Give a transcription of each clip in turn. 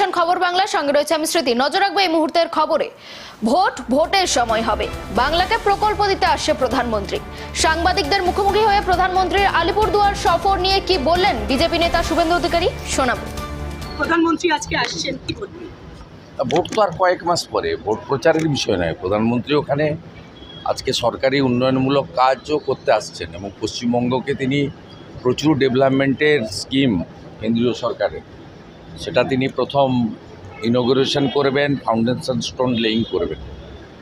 দেখছেন খবর বাংলা সঙ্গে রয়েছে আমি স্মৃতি নজর রাখব এই মুহূর্তের খবরে। ভোট ভোটের সময় হবে। বাংলাকে প্রকল্প দিতে আসছে প্রধানমন্ত্রী। সাংবাদিকদের মুখোমুখি হয়ে প্রধানমন্ত্রীর আলিপুরদুয়ার সফর নিয়ে কি বললেন বিজেপি নেতা শুভেন্দু অধিকারী? শোনাবো। প্রধানমন্ত্রী আজকে আসছেন কি বলবেন? ভোট তো আর কয়েক মাস পরে ভোট প্রচারের বিষয় নয়। প্রধানমন্ত্রী ওখানে আজকে সরকারি উন্নয়নমূলক কাজও করতে আসছেন এবং পশ্চিমবঙ্গকে তিনি প্রচুর ডেভেলপমেন্টের স্কিম কেন্দ্রীয় সরকারের। সেটা তিনি প্রথম ইনোগ্রেশন করবেন ফাউন্ডেশন স্টোন লেইং করবেন।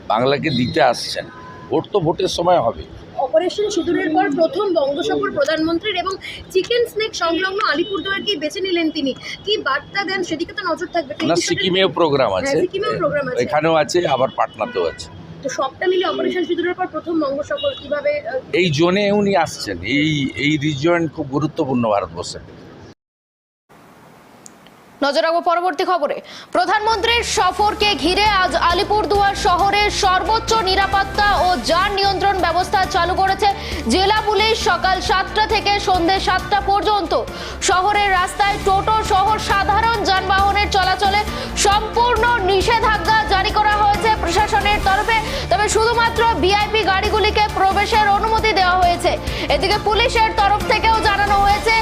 বাংলাকে দিতে আসছেন। ভোট তো ভোটের সময় হবে। অপারেশন সিঁদুরের পর প্রথম বঙ্গসফর প্রধানমন্ত্রীর এবং চিকেন স্নেক সংলগ্ন আলিপুরদুয়ারকেই বেছে নিলেন তিনি। কি বার্তা দেন? সেদিকে তো নজর থাকবে। না সিকিমেও প্রোগ্রাম আছে। হ্যাঁ, সিকিমেও program আছে। এখানেও আছে আবার পাটনাতেও আছে। তো সবটা মিলে অপারেশন সিঁদুরের পর প্রথম বঙ্গসফর কীভাবে এই জোনে উনি আসছেন। এই এই রিজন খুব গুরুত্বপূর্ণ ভারতবর্ষে নজর রাখব পরবর্তী খবরে। প্রধানমন্ত্রীর সফরকে ঘিরে আজ আলিপুরদুয়ার শহরে সর্বোচ্চ নিরাপত্তা ও যান নিয়ন্ত্রণ ব্যবস্থা চালু করেছে জেলা পুলিশ সকাল সাতটা থেকে সন্ধে সাতটা পর্যন্ত। শহরের রাস্তায় টোটো সহ সাধারণ যানবাহনের চলাচলে সম্পূর্ণ নিষেধাজ্ঞা জারি করা হয়েছে প্রশাসনের তরফে। তবে শুধুমাত্র ভিআইপি গাড়িগুলিকে প্রবেশের অনুমতি দেওয়া হয়েছে। এদিকে পুলিশের তরফ থেকেও জানানো হয়েছে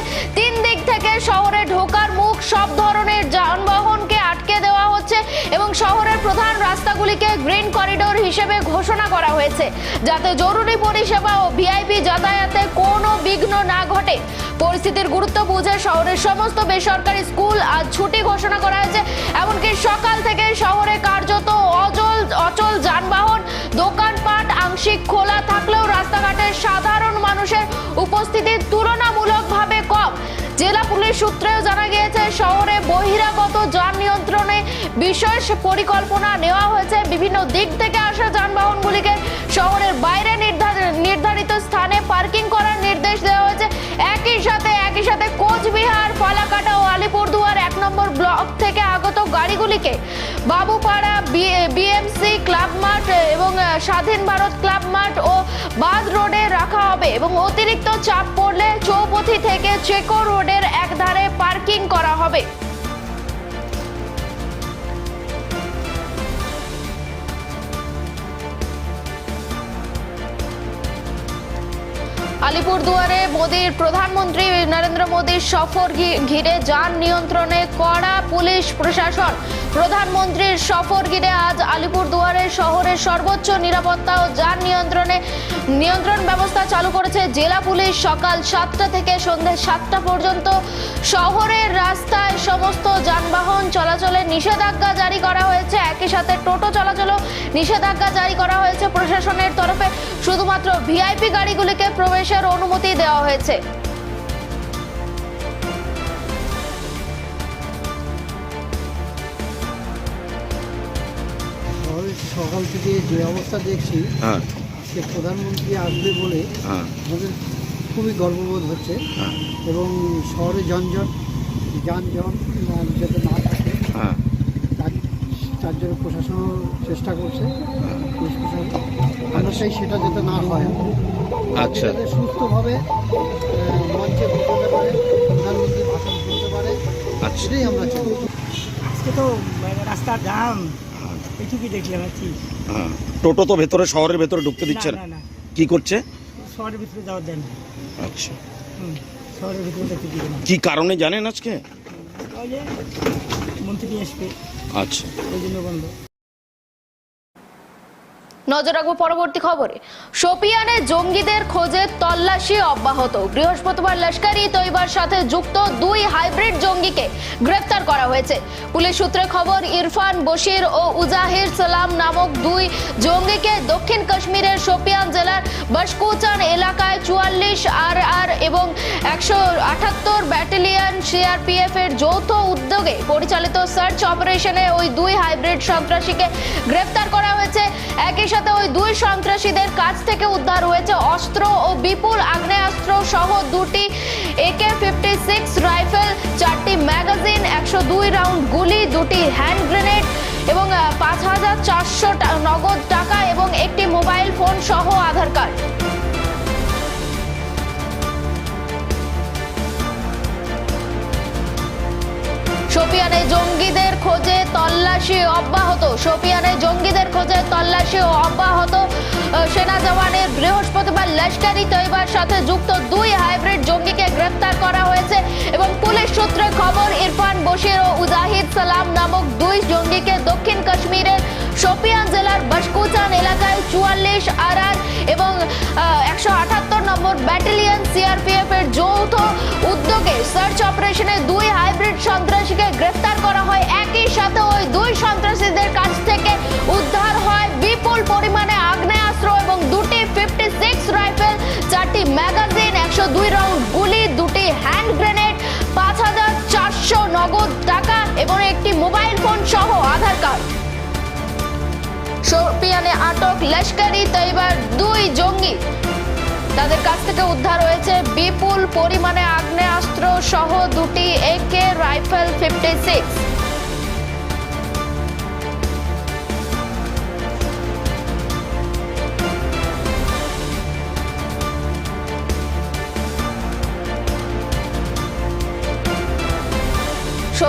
হিসেবে ঘোষণা করা হয়েছে। যাতে জরুরি পরিষেবা ও ভিআইপি যাতায়াতে কোনো বিঘ্ন না ঘটে। পরিস্থিতির গুরুত্ব বুঝে শহরের সমস্ত বেসরকারি স্কুল আজ ছুটি ঘোষণা করা হয়েছে। এমনকি সকাল থেকে শহরে কার্যত অচল অচল যানবাহন, দোকানপাট, আংশিক খোলা থাকলেও রাস্তাঘাটে সাধারণ মানুষের উপস্থিতি তুলনামূলকভাবে কম। জেলা পুলিশ সূত্রেও জানা গিয়েছে, শহরে বহিরাগত যান বিশেষ পরিকল্পনা নেওয়া হয়েছে। বিভিন্ন দিক থেকে আসা যানবাহনগুলিকে শহরের বাইরে নির্ধার- নির্ধারিত স্থানে পার্কিং করার নির্দেশ দেওয়া হয়েছে। একই সাথে একই সাথে কোচবিহার ফালাকাটা ও আলিপুরদুয়ার এক নম্বর ব্লক থেকে আগত গাড়িগুলিকে বাবুপাড়া বিএমসি ক্লাব মাঠ এবং স্বাধীন ভারত ক্লাব মাঠ ও বাদ রোডে রাখা হবে এবং অতিরিক্ত চাপ পড়লে চৌপথি থেকে চেকো রোডের একধারে পার্কিং করা হবে। আলিপুরদুয়ারে মোদীর প্রধানমন্ত্রী নরেন্দ্র মোদীর সফর ঘিরে যান নিয়ন্ত্রণে কড়া পুলিশ প্রশাসন। প্রধানমন্ত্রীর সফর ঘিরে আজ আলিপুরদুয়ারে শহরের সর্বোচ্চ নিরাপত্তা ও যান নিয়ন্ত্রণে নিয়ন্ত্রণ ব্যবস্থা চালু করেছে জেলা পুলিশ। সকাল সাতটা থেকে সন্ধ্যে সাতটা পর্যন্ত শহরের রাস্তায় সমস্ত যানবাহন চলাচলে নিষেধাজ্ঞা জারি করা হয়েছে। একই সাথে টোটো চলাচলও নিষেধাজ্ঞা জারি করা হয়েছে প্রশাসনের তরফে। শুধুমাত্র ভিআইপি গাড়িগুলিকে প্রবেশের অনুমতি দেওয়া হয়েছে। সকাল থেকে যে অবস্থা দেখছি হ্যাঁ। আজকে প্রধানমন্ত্রী আসবে বলে হ্যাঁ। আমাদের খুবই গর্ববোধ হচ্ছে হ্যাঁ। এবং শহরে যানজট যানজট যাতে না থাকে হ্যাঁ। তার তার জন্য প্রশাসনও চেষ্টা করছে প্রশাসন। আমরা চাই সেটা যাতে না হয়। আচ্ছা। সুস্থভাবে মঞ্চে বলতে পারে প্রধানমন্ত্রী ভাষণ শুনতে পারে আচ্ছা। আমরা চাই। আজকে তো রাস্তা জাম এইটুকুই দেখলাম আর কি। হ্যাঁ। টোটো তো ভেতরে শহরের ভেতরে ঢুকতে দিচ্ছে না না। কি করছে? শহরের ভিতরে যাওয়ার দেন না। আচ্ছা। হুম শহরের ভিতরে দেখতে দিবে না কি কারণে জানেন আজকে? যে মন্ত্রী আসবে। আচ্ছা। ওই জন্য বন্ধ। নজর রাখব পরবর্তী খবরে। শোপিয়ানে জঙ্গিদের খোঁজে তল্লাশি অব্যাহত। বৃহস্পতিবার লস্করি তৈবার সাথে যুক্ত দুই হাইব্রিড জঙ্গিকে গ্রেফতার করা হয়েছে। পুলিশ সূত্রে খবর, ইরফান বশির ও উজাহির সালাম নামক দুই জঙ্গিকে দক্ষিণ কাশ্মীরের শোপিয়ান জেলার বশকুচান এলাকায় চুয়াল্লিশ আর আর এবং একশো আটাত্তর ব্যাটালিয়ন সিআরপিএফ এর যৌথ উদ্যোগে পরিচালিত সার্চ অপারেশনে ওই দুই হাইব্রিড সন্ত্রাসীকে গ্রেফতার করা হয়েছে। একই সাথে ওই দুই সন্ত্রাসীদের কাছ থেকে উদ্ধার হয়েছে অস্ত্র ও বিপুল আগ্নেয়াস্ত্র সহ দুটি একে ফিফটি সিক্স রাইফেল, চারটি ম্যাগাজিন, একশো দুই রাউন্ড গুলি, দুটি হ্যান্ড গ্রেনেড এবং পাঁচ হাজার চারশো নগদ টাকা এবং একটি মোবাইল ফোন সহ আধার কার্ড। শোপিয়ানে জঙ্গিদের খোঁজে তল্লাশি অব্যাহত। শোপিয়ানে জঙ্গিদের খোঁজে তল্লাশি অব্যাহত। সেনা জওয়ানের বৃহস্পতিবার লস্করি তৈবার সাথে যুক্ত দুই হাইব্রিড জঙ্গিকে গ্রেফতার করা হয়েছে এবং পুলিশ সূত্রে খবর, ইরফান বশির ও উজাহিদ সালাম নামক দুই জঙ্গিকে দক্ষিণ কাশ্মীরের শোপিয়ান জেলার বাসকুচান এলাকায় চুয়াল্লিশ আরআর এবং একশো আটাত্তর নম্বর ব্যাটালিয়ন সিআরপিএফ এর যৌথ দুই রাউন্ড গুলি, দুটি হ্যান্ড গ্রেনেড পাঁচ হাজার চারশো নগদ টাকা এবং একটি মোবাইল ফোন সহ আধার কার্ড শোপিয়ানে আটক লস্করি তৈবার দুই জঙ্গি। তাদের কাছ থেকে উদ্ধার হয়েছে বিপুল পরিমাণে আগ্নেয়াস্ত্র সহ দুটি একে রাইফেল ফিফটি সিক্স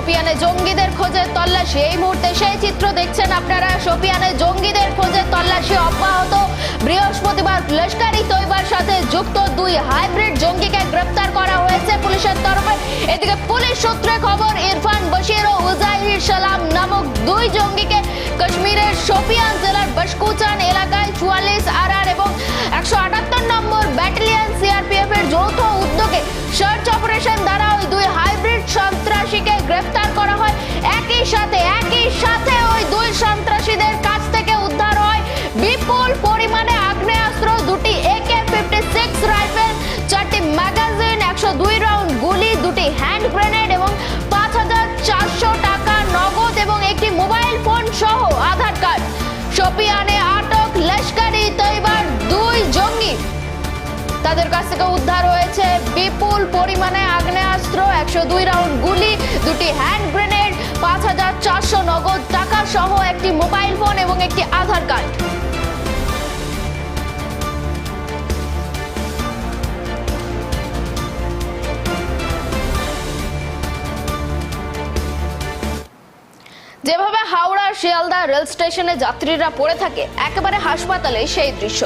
শোপিয়ানে জঙ্গিদের খোঁজে তল্লাশি। এই মুহূর্তে সেই চিত্র দেখছেন আপনারা। শোপিয়ানে জঙ্গিদের খোঁজে তল্লাশি অব্যাহত। বৃহস্পতিবার লস্করি তৈবার সাথে যুক্ত দুই হাইব্রিড জঙ্গিকে গ্রেপ্তার করা হয়েছে পুলিশের তরফে। এদিকে পুলিশ সূত্রে খবর, ইরফান বশির ও উজাহির সালাম নামক দুই জঙ্গিকে কাশ্মীরের শোপিয়ান জেলার বসকুচান এলাকায় চুয়াল্লিশ আর আর এবং একশো আটাত্তর নম্বর ব্যাটালিয়ন সিআরপিএফ এর যৌথ উদ্যোগে সার্চ অপারেশন সাথে, একই সাথে ওই দুই সন্ত্রাসীদের কাছ থেকে উদ্ধার হয়। বিপুল পরিমাণে আগ্নেয়াস্ত্র, দুটি একে ফিফটি সিক্স রাইফেল চারটি ম্যাগাজিন একশো দুই রাউন্ড গুলি, দুটি হ্যান্ড গ্রেনেড এবং পাঁচ হাজার চারশো টাকা নগদ এবং একটি মোবাইল ফোন সহ আধার কার্ড। শোপিয়ানে আটক লস্করি তৈবার দুই জঙ্গি। তাদের কাছ থেকে উদ্ধার হয়েছে বিপুল পরিমাণে আগ্নেয়াস্ত্র, একশো দুই রাউন্ড গুলি, দুটি হ্যান্ড গ্রেনেড পাঁচ হাজার চারশো নগদ টাকা সহ একটি মোবাইল ফোন এবং একটি আধার কার্ড। যেভাবে হাওড়া শিয়ালদা রেল স্টেশনে যাত্রীরা পড়ে থাকে, একেবারে হাসপাতালে সেই দৃশ্য।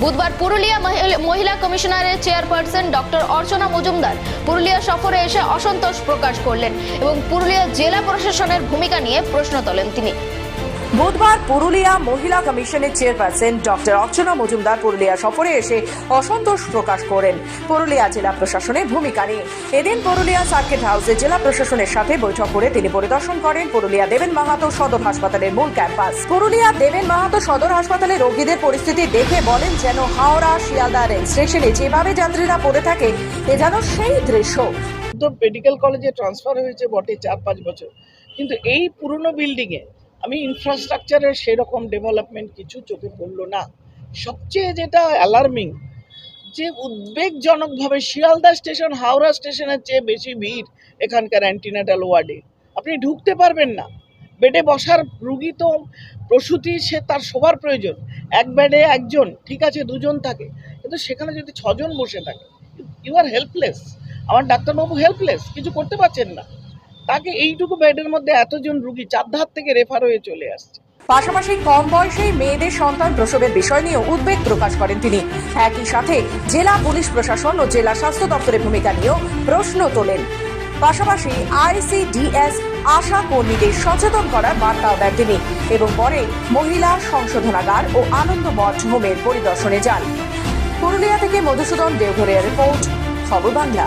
বুধবার পুরুলিয়া মহিলা- কমিশনারের চেয়ারপারসন ডক্টর অর্চনা মজুমদার পুরুলিয়া সফরে এসে অসন্তোষ প্রকাশ করলেন এবং পুরুলিয়া জেলা প্রশাসনের ভূমিকা নিয়ে প্রশ্ন তোলেন তিনি। বুধবার পুরুলিয়া মহিলা কমিশনের চেয়ারপারসন ডক্টর অর্চনা মজুমদার পুরুলিয়া সফরে এসে অসন্তোষ প্রকাশ করেন। পুরুলিয়া জেলা প্রশাসনের ভূমিকা নিয়ে। এদিন পুরুলিয়া সার্কিট হাউসে জেলা প্রশাসনের সাথে বৈঠক করে তিনি পরিদর্শন করেন পুরুলিয়া দেবেন মাহাতো সদর হাসপাতালের মূল ক্যাম্পাস। পুরুলিয়া দেবেন মাহাতো সদর হাসপাতালে রোগীদের পরিস্থিতি দেখে বলেন যেন হাওড়া, শিয়ালদা রেল স্টেশনে যেভাবে যাত্রীরা পড়ে থাকে, এ যেন সেই দৃশ্য। মেডিকেল কলেজে ট্রান্সফার হয়েছে বটে চার পাঁচ বছর। কিন্তু এই পুরনো বিল্ডিংয়ে আমি ইনফ্রাস্ট্রাকচারের সেরকম ডেভেলপমেন্ট কিছু চোখে পড়ল না। সবচেয়ে যেটা অ্যালার্মিং যে উদ্বেগজনকভাবে শিয়ালদা স্টেশন হাওড়া স্টেশনের চেয়ে বেশি ভিড় এখানকার অ্যান্টিনাটাল ওয়ার্ডে আপনি ঢুকতে পারবেন না। বেডে বসার রুগী তো প্রসূতি, সে তার শোবার প্রয়োজন। এক বেডে একজন, ঠিক আছে, দুজন থাকে। কিন্তু সেখানে যদি ছজন বসে থাকে ইউ আর হেল্পলেস আমার ডাক্তারবাবু হেল্পলেস কিছু করতে পারছেন না। তাকে এইটুকু বেডের মধ্যে এতজন রুগী চারধার থেকে রেফার হয়ে চলে আসছে। পাশাপাশি কম বয়সেই মেয়েদের সন্তান প্রসবের বিষয় নিয়ে উদ্বেগ প্রকাশ করেন তিনি। একই সাথে জেলা পুলিশ প্রশাসন ও জেলা স্বাস্থ্য দপ্তরের ভূমিকা নিয়েও প্রশ্ন তোলেন। পাশাপাশি আইসিডিএস, আশা কর্মীদের সচেতন করার বার্তাও দেন তিনি এবং পরে মহিলা সংশোধনাগার ও আনন্দ মঠ হোমের পরিদর্শনে যান। পুরুলিয়া থেকে মধুসূদন দেওঘরের রিপোর্ট, খবর বাংলা।